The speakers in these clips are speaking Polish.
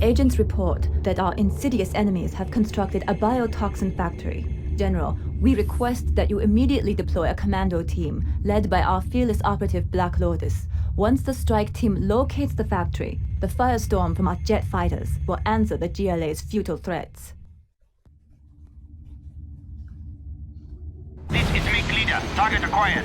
Agents report that our insidious enemies have constructed a biotoxin factory. General, we request that you immediately deploy a commando team led by our fearless operative Black Lotus. Once the strike team locates the factory, the firestorm from our jet fighters will answer the GLA's futile threats. This is Mick Leader. Target acquired.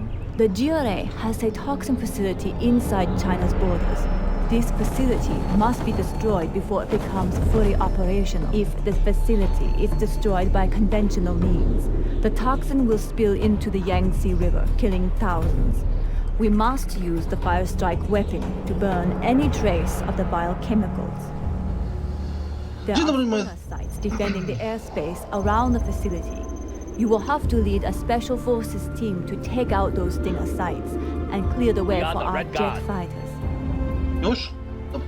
the GRA has a toxin facility inside China's borders. This facility must be destroyed before it becomes fully operational. If the facility is destroyed by conventional means, the toxin will spill into the Yangtze River, killing thousands. We must use the fire strike weapon to burn any trace of the biochemicals. There are sites defending the airspace around the facility. You will have to lead a special forces team to take out those Stinger sites and clear the way We are for the our Red jet Guard. fighters. Już? Dobra.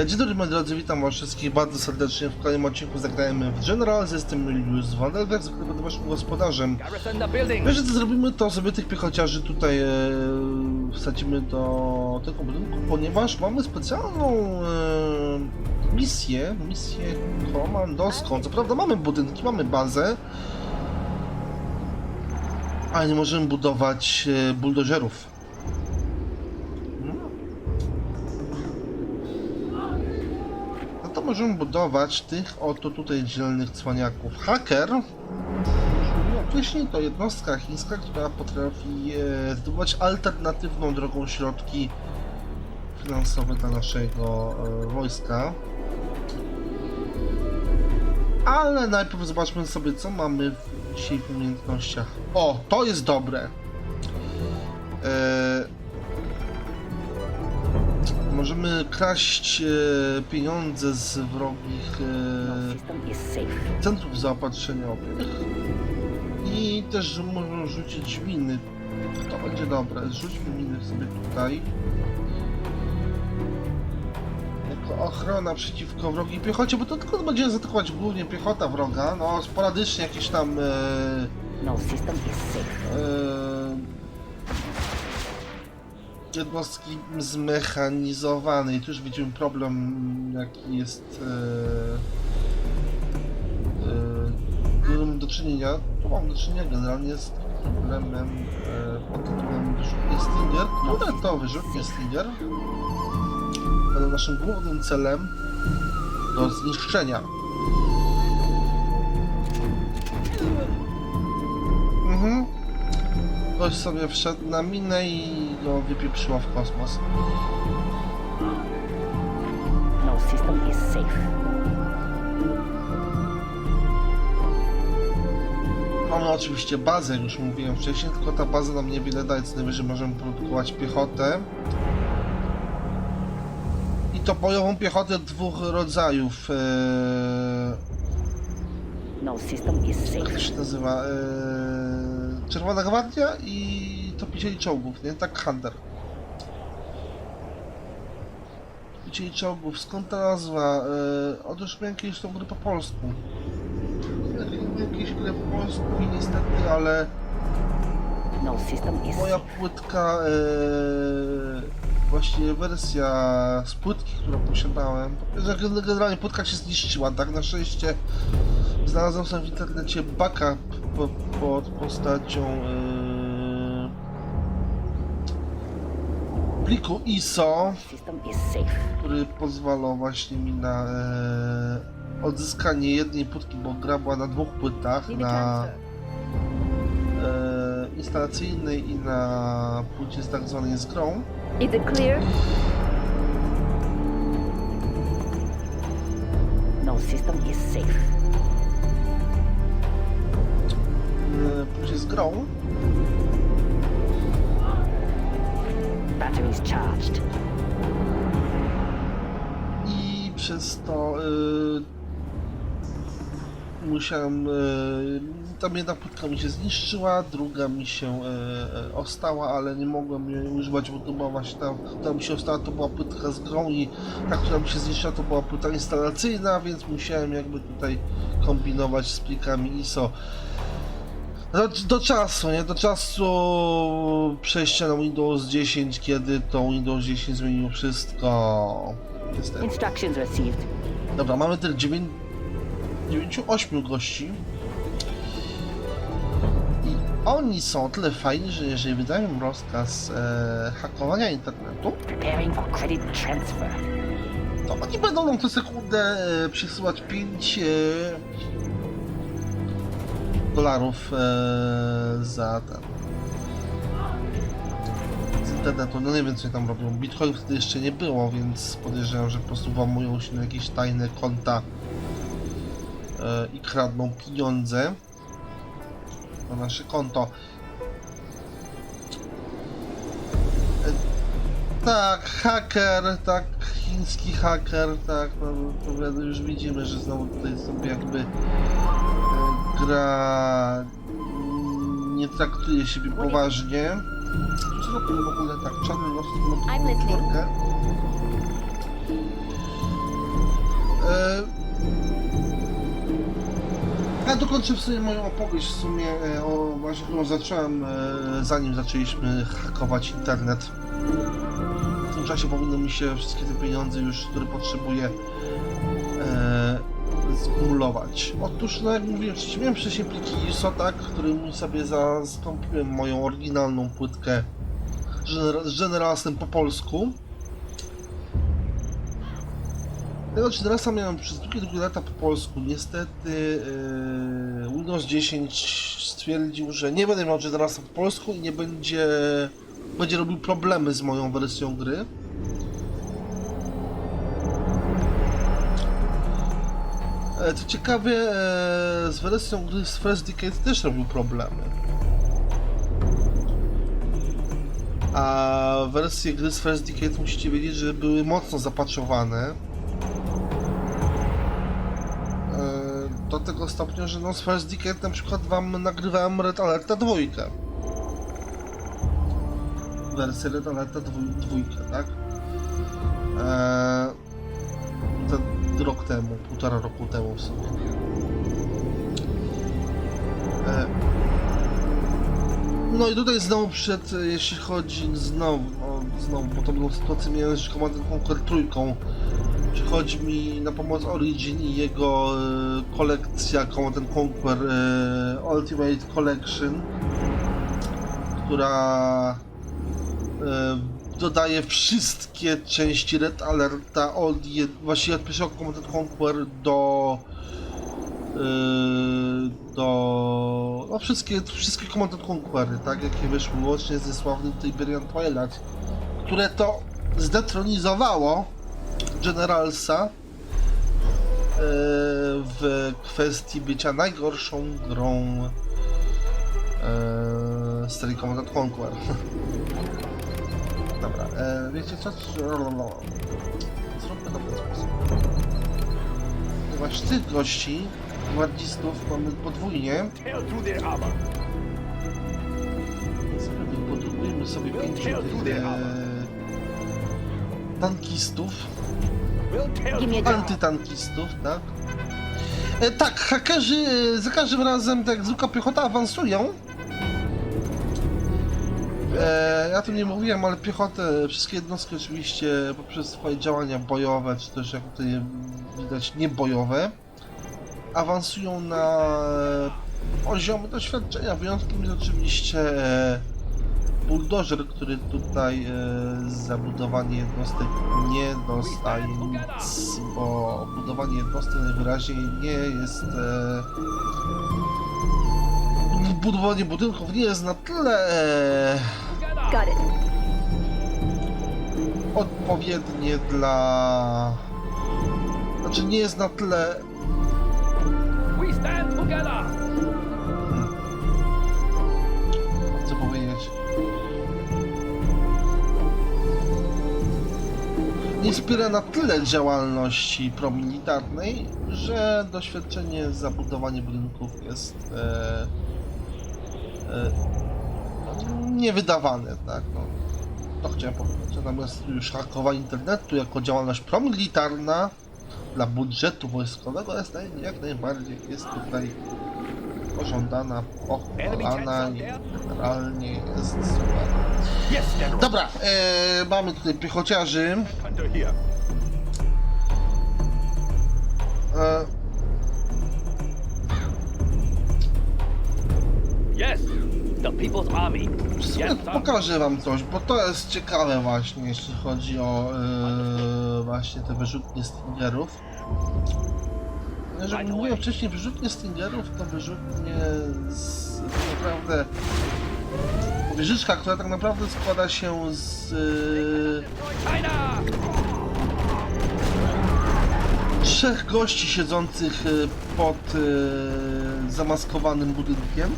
E, Dzień dobry moi drodzy, witam was wszystkich bardzo serdecznie w kolejnym odcinku Zagrajmy w Generals. Jestem Julius Van Elberg, z którym będę waszym gospodarzem. Garrison the building. Wiesz, co zrobimy, to sobie tych piechociarzy tutaj e, wsadzimy do tego budynku, ponieważ mamy specjalną e, misję, misję komandoską. Co prawda mamy budynki, mamy bazę, ale nie możemy budować e, buldożerów. No. To możemy budować tych oto tutaj dzielnych cwaniaków. Mówiłem wcześniej, to jednostka chińska, która potrafi e, zdobywać alternatywną drogą środki finansowe dla naszego e, wojska. Ale najpierw zobaczmy sobie, co mamy w, dzisiaj w umiejętnościach. O, to jest dobre. E, możemy kraść e, pieniądze z wrogich e, centrów zaopatrzeniowych i też że możemy rzucić miny. To będzie dobre. Rzućmy miny sobie tutaj. Ochrona przeciwko wrogiej piechocie, bo to tylko będziemy zaatakować głównie piechota wroga. No sporadycznie jakieś tam e, No system safe. e, jednostki zmechanizowane i tu już widzimy problem jaki jest e, którym do czynienia, tu mam do czynienia generalnie z problemem pod tytułem wyrzutnie Stinger, które to wyrzutnie Stinger naszym głównym celem do zniszczenia. Mhm. Ktoś sobie wszedł na minę i go wypieprzyło w kosmos. No system is safe. Mamy oczywiście bazę, jak już mówiłem wcześniej, tylko ta baza nam niewiele daje, co najwyżej możemy produkować piechotę. I to bojową piechotę dwóch rodzajów. Eee, No system is jak się nazywa? Eee, Czerwona Gwardia i topicieli czołgów, nie? Tak Hunter. Topicieli czołgów, skąd ta nazwa? Eee, otóż miałem kiedyś tą grę po polsku. Miałem jakieś grę po polsku i niestety, ale... No system is Moja płytka, e, właściwie wersja z płytki, którą posiadałem, generalnie płytka się zniszczyła, tak? Na szczęście znalazłem sobie w internecie backup po, pod postacią e, pliku ISO, który pozwalał właśnie mi na e, odzyskanie jednej płytki, bo gra była na dwóch płytach, na instalacyjnej i na płycie z tak zwanej z grą. Is it clear? No system is safe. e, pójdzie z grą. Batteries charged. I przez to y, musiałem. Y, tam jedna płytka mi się zniszczyła, druga mi się y, y, ostała, ale nie mogłem jej używać, bo to była właśnie ta, która mi się ostała, to była płytka z grą i ta, która mi się zniszczyła, to była płyta instalacyjna, więc musiałem jakby tutaj kombinować z plikami ISO. Do, do czasu, nie? Do czasu przejścia na Windows 10, kiedy to Windows 10 zmienił wszystko. Niestety. Instructions received. Dobra, mamy tych 9, 9 8 gości. I oni są o tyle fajni, że jeżeli wydają rozkaz e, hakowania internetu, to oni będą nam co sekundę e, przysyłać 5 e, dolarów e, za ten. Z internetu, no nie wiem co tam robią. Bitcoin wtedy jeszcze nie było, więc podejrzewam, że po prostu włamują się na jakieś tajne konta i kradną pieniądze na nasze konto. Tak, haker, tak, chiński haker, tak, no już widzimy, że znowu tutaj sobie jakby e, gra nie traktuje siebie poważnie. Zróbmy w ogóle tak, czarny los I'm listening. E, Ja dokończę w sumie moją opowieść w sumie e, o właśnie którą zacząłem e, zanim zaczęliśmy hakować internet. W tym czasie powinno mi się wszystkie te pieniądze już, które potrzebuję e, skumulować. Otóż, no jak mówiłem wcześniej, miałem wcześniej pliki ISO, tak, którym sobie zastąpiłem moją oryginalną płytkę z po polsku. Tego Generalsa miałem przez długie, długie lata po polsku. Niestety e, Windows 10 stwierdził, że nie będę miał Generalsa po polsku i nie będzie, będzie robił problemy z moją wersją gry. E, Co ciekawe, e, z wersją gry z First Decade też robił problemy. A wersje gry z First Decade musicie wiedzieć, że były mocno zapaczowane. E, Do tego stopnia, że no z First Decade na przykład wam nagrywałem Red Alerta dwójkę. Wersję Red Alerta dwój- dwójkę, tak? Eee, rok temu, półtora roku temu w sumie. Eee, no i tutaj znowu przed, e, jeśli chodzi znowu, o, znowu, było sytuację miałem z Command Conquer trójką, przychodzi mi na pomoc Origin i jego e, kolekcja Command Conquer e, Ultimate Collection, która e, dodaje wszystkie części Red Alerta od właściwie od pierwszego Command Conquer do do no wszystkie, wszystkie Command Conquery, tak, jakie wyszły łącznie ze sławnym Tiberian Twilight, które to zdetronizowało Generalsa yy, w kwestii bycia najgorszą grą yy, serii Command Conquer. Dobra, e, wiecie co? Zróbmy to w ten sposób. Ponieważ tych gości, gwardzistów mamy podwójnie, sobie podróbujemy sobie pięciu tych e, tankistów, antytankistów, tak? E, tak, hakerzy e, za każdym razem, tak jak zwykła piechota, awansują. E, ja tu nie mówiłem, ale piechotę, wszystkie jednostki oczywiście poprzez swoje działania bojowe, czy też jak tutaj widać niebojowe, awansują na poziomy doświadczenia. Wyjątkiem jest oczywiście e, buldożer, który tutaj e, za budowanie jednostek nie dostaje nic, bo budowanie jednostek najwyraźniej nie jest... E, budowanie budynków nie jest na tyle e, odpowiednie dla... Znaczy nie jest na tyle... We stand together! Nie wspiera na tyle działalności promilitarnej, że doświadczenie zabudowanie budynków jest e, e, niewydawane, tak? No, to chciałem powiedzieć. Natomiast już hakowa internetu jako działalność promilitarna dla budżetu wojskowego jest naj, jak najbardziej jest tutaj pożądana, pochwalana i generalnie jest super. Dobra, e, mamy tutaj piechociarzy. Under here. E, Yes, the People's Army. w sumie pokażę wam coś, bo to jest ciekawe właśnie, jeśli chodzi o e, właśnie te wyrzutnie Stingerów. Jeżeli mówiłem wcześniej wyrzutnie Stingerów, to wyrzutnie z tak naprawdę wieżyczka, która tak naprawdę składa się z China! trzech gości siedzących e, pod e, zamaskowanym budynkiem.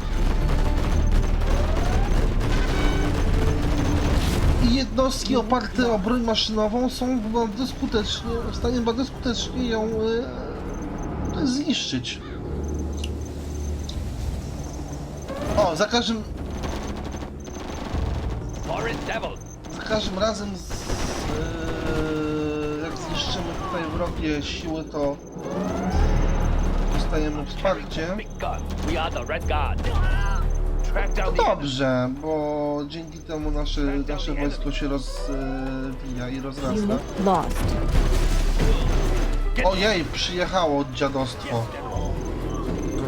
I jednostki oparte o broń maszynową są bardzo skutecznie, w stanie bardzo skutecznie ją e, zniszczyć. O, za każdym. Za każdym razem z, e, jak zniszczymy tutaj wrogie siły, to dostajemy wsparcie. Enemy. Dobrze, bo dzięki temu nasze, nasze wojsko się rozwija i rozrasta. Ojej, przyjechało dziadostwo.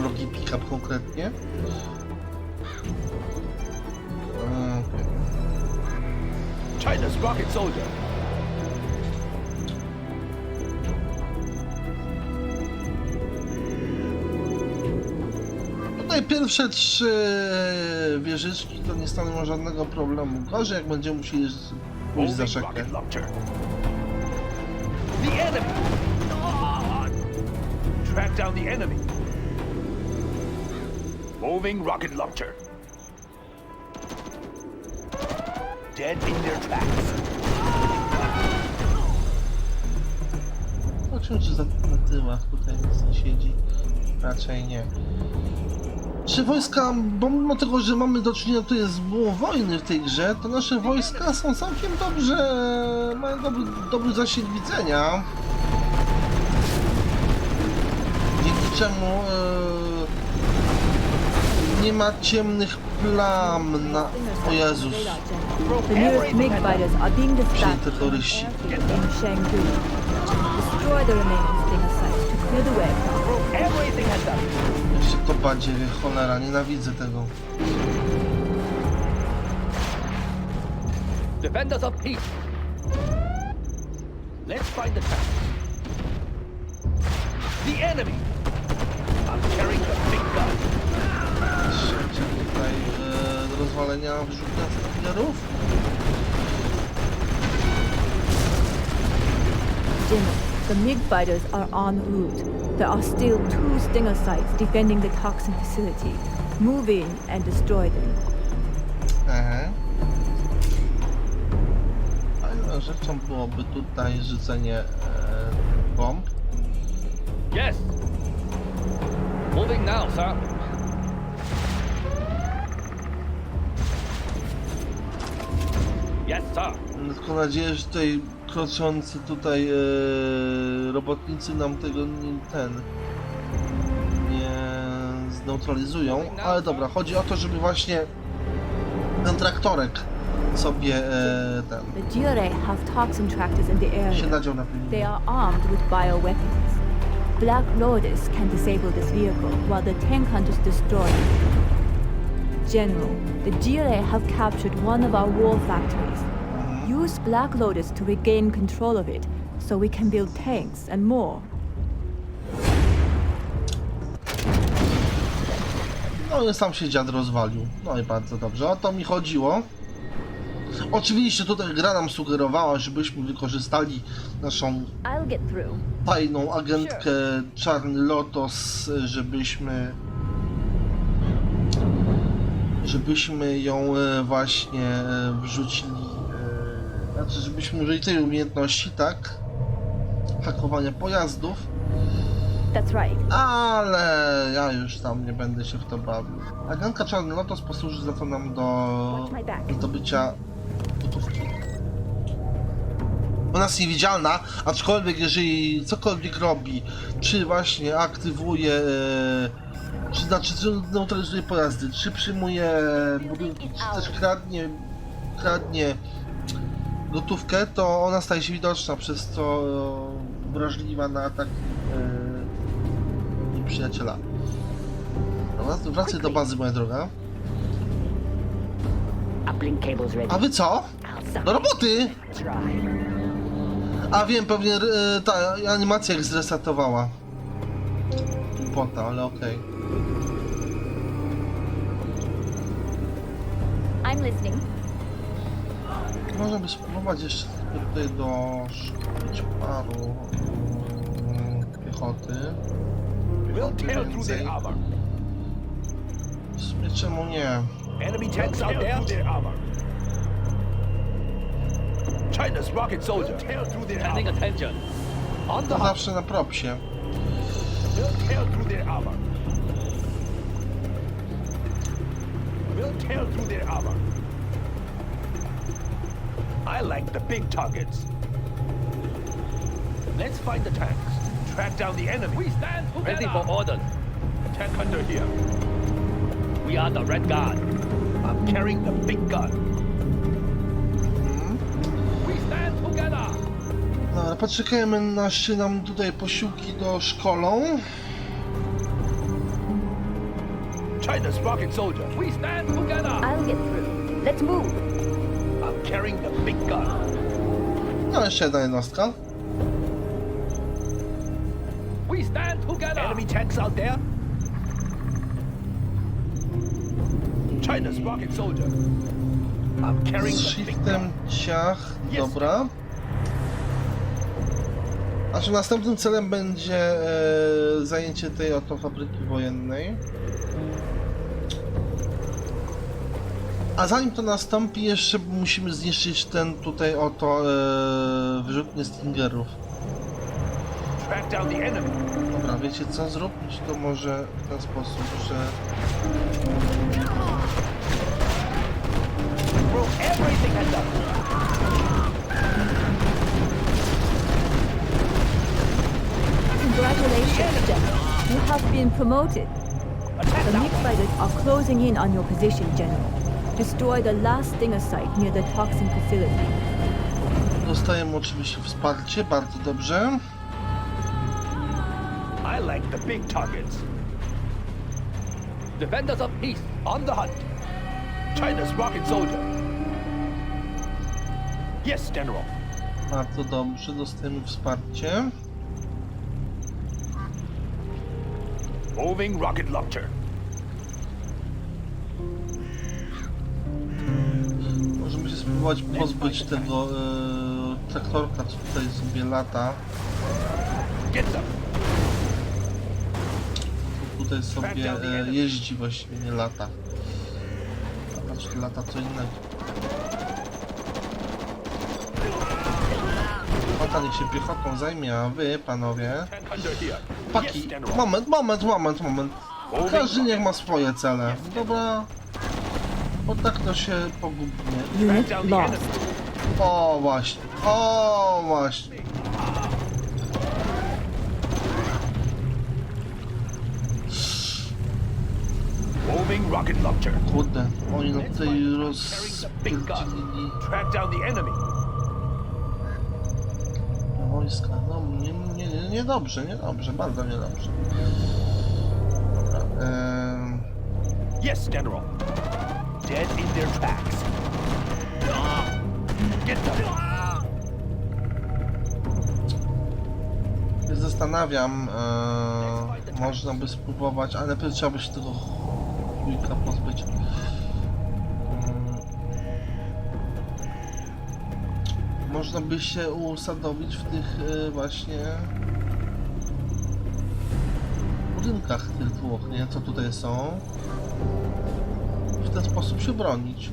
Drogi pick-up konkretnie. China's rocket soldier. Tutaj pierwsze trzy wieżyczki to nie stanowią żadnego problemu. Gorzej jak będziemy musieli pójść za Moving rzekę. rocket launcher. The enemy. Track down the enemy. Moving rocket launcher. Dead in their tracks. Zobaczymy czy za, na tyłach tutaj nic nie siedzi. Raczej nie. Czy wojska, bo mimo tego, że mamy do czynienia tutaj z było wojny w tej grze, to nasze wojska są całkiem dobrze, mają dobry, dobry zasięg widzenia. Dzięki czemu e, nie ma ciemnych plam na... O Jezus. The newest MiG fighters are being dispatched te from toryści. airfield in Chengdu. Destroy the remaining Stinger sites to clear the way from Throw everything at them. Jak się to badziewie, cholera, nienawidzę tego. Defenders of peace. Let's find the trap. The enemy. I'm carrying the big gun. Trzecie tutaj e, rozwalenia the MiG fighters are en route. There are still two Stinger sites defending the toxin facility. Move in and destroy them. Ehe. Fajną rzeczą byłoby tutaj rzucenie e, bomb. Yes. Moving now, sir. Yes, sir. Mam Tylko nadzieję, że tutaj kroczący tutaj e, robotnicy nam tego nie, ten nie zneutralizują, ale dobra, chodzi o to, żeby właśnie ten traktorek sobie e, ten The GRA have toxin tractors in the się nadział na They pilnie. are armed with bioweapons. Black Lotus can disable this vehicle while the tank hunters destroy it. General, the GRA have captured one of our war factories. Use Black Lotus to regain control of it so we can build tanks and more. No i sam się dziad rozwalił. No i bardzo dobrze, o to mi chodziło. Oczywiście tutaj gra nam sugerowała, żebyśmy wykorzystali naszą tajną agentkę Czarny Lotos, żebyśmy żebyśmy ją e, właśnie e, wrzucili, e, znaczy żebyśmy użyli tej umiejętności, tak? Hakowania pojazdów, That's right. ale ja już tam nie będę się w to bawił. Agentka Czarny Lotos posłuży za to nam do zdobycia gotówki. Ona jest niewidzialna, aczkolwiek jeżeli cokolwiek robi, czy właśnie aktywuje, czy znaczy czy neutralizuje pojazdy, czy przyjmuje budynki, czy też kradnie, kradnie gotówkę, to ona staje się widoczna, przez co e, wrażliwa na ataki e, nieprzyjaciela. Dobra, wracaj do bazy, moja droga. A wy co? Do roboty! A wiem, pewnie e, ta animacja jak zresetowała. Pota, ale okej. I'm listening. Można by spróbować jeszcze tutaj doszkolić paru mm, piechoty. We'll tear through Więcej. their armor. W sumie czemu nie? Enemy tanks out there. Through their armor. China's rocket soldier. Tear through their armor. attention. Zawsze na propsie. We'll tear through their armor. We'll tear through their armor. I like the big targets. Let's find the tanks. Track down the enemy. We stand together. Ready for orders. Tank hunter here. We are the Red Guard. I'm carrying the big gun. We stand together. Dobra, poczekajmy aż się nam tutaj posiłki doszkolą. China's rocket soldier. We stand together. I'll get through. Let's move. I'm carrying the big gun. No, jeszcze jedna jednostka. We stand together. Enemy tanks out there. China's rocket soldier. I'm carrying Z the big shiftem gun. ciach, dobra. Naszym następnym celem będzie e, zajęcie tej oto fabryki wojennej. A zanim to nastąpi, jeszcze musimy zniszczyć ten tutaj oto e, wyrzutnie Stingerów. Dobra, wiecie co? Zrobić to może w ten sposób, że. Congratulations, General. You have been promoted. The that MiG one. fighters are closing in on your position, General. Destroy the last Stinger site near the toxin facility. dostajemy oczywiście wsparcie, bardzo dobrze. I like the big targets. Defenders of peace. On the hunt. China's rocket soldier. Yes, General. Bardzo dobrze, dostajemy wsparcie. Moving rocket launcher. Spróbować pozbyć tego e, traktorka, co tutaj sobie lata. Them. Tutaj sobie e, jeździ właściwie, nie lata. Lata czy lata co innego. Lata niech się piechotą zajmie, a wy, panowie... Paki, moment, moment, moment, moment. Każdy niech ma swoje cele. Dobra. Bo tak to się pogubnie. Unit lost. O właśnie, o właśnie. Moving rocket launcher. Kurde, oni tutaj find- roz... Track down the enemy. wojska. No nie, nie, nie, nie dobrze, nie dobrze, bardzo niedobrze. Dobra, em, Yes, General. Dead in their tracks. Get them. się zastanawiam, e, można by spróbować, ale najpierw trzeba by się tego chujka pozbyć. Mm. Można by się usadowić w tych e, właśnie budynkach tych dwóch, nie? Co tutaj są. W ten sposób się bronić.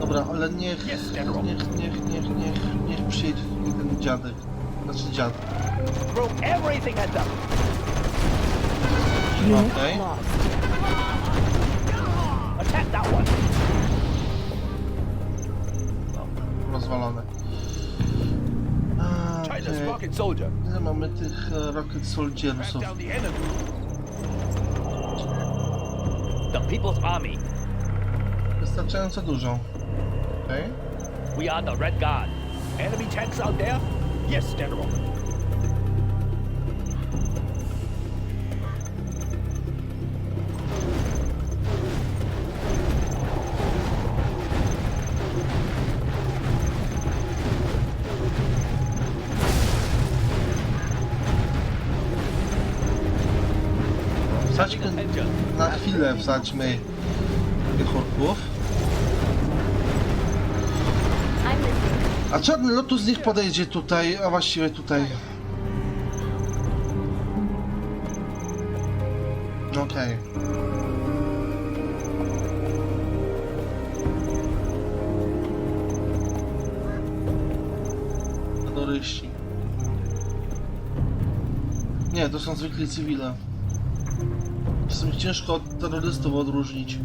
Dobra, ale niech, niech, niech, niech, niech, niech przyjedzie ten dziadek. Znaczy dziad. Unit Okay. Rozwalone. Okej. soldier. Ile mamy tych e, Rocket Track Soldiersów? down the enemy. The People's Army. Wystarczająco dużo. Okej. We are the Red Guard. Enemy tanks out there? Yes, General. Chwilę, wsadźmy tych orków. A czarny lotus niech podejdzie tutaj, a właściwie tutaj. Okej. Terroryści. Nie, to są zwykli cywile. Czasem ciężko od terrorystów odróżnić.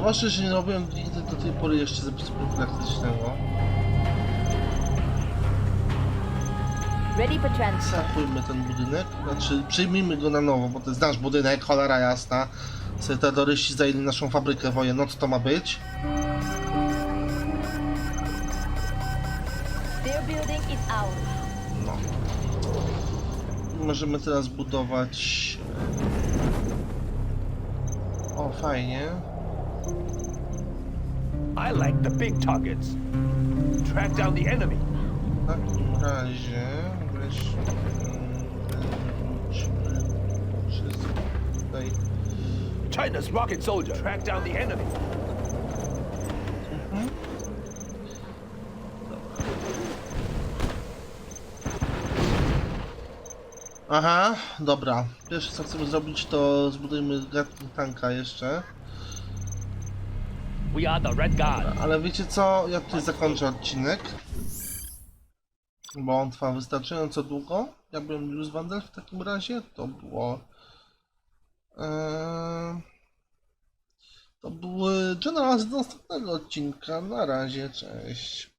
Zobaczcie, że nie robiłem nigdy do tej pory jeszcze zapisu profilaktycznego. Ready for transfer. Ten budynek, znaczy przyjmijmy go na nowo, bo to jest nasz budynek, cholera jasna. Sobie terroryści zajęli naszą fabrykę wojenną, co to ma być? Their building is ours. No. Możemy teraz budować... e, O, fajnie. I like the big targets. Track down the enemy. W takim razie wszystko tutaj. China's rocket soldier. Track down the enemy. Aha, dobra. Pierwsze co chcemy zrobić to zbudujmy tanka jeszcze. We are the Red Guard. Ale wiecie co? Ja tutaj zakończę odcinek. Bo on trwa wystarczająco długo. Ja byłem Jules Vandel w takim razie. To było... Eee, to były general z następnego odcinka. Na razie, cześć.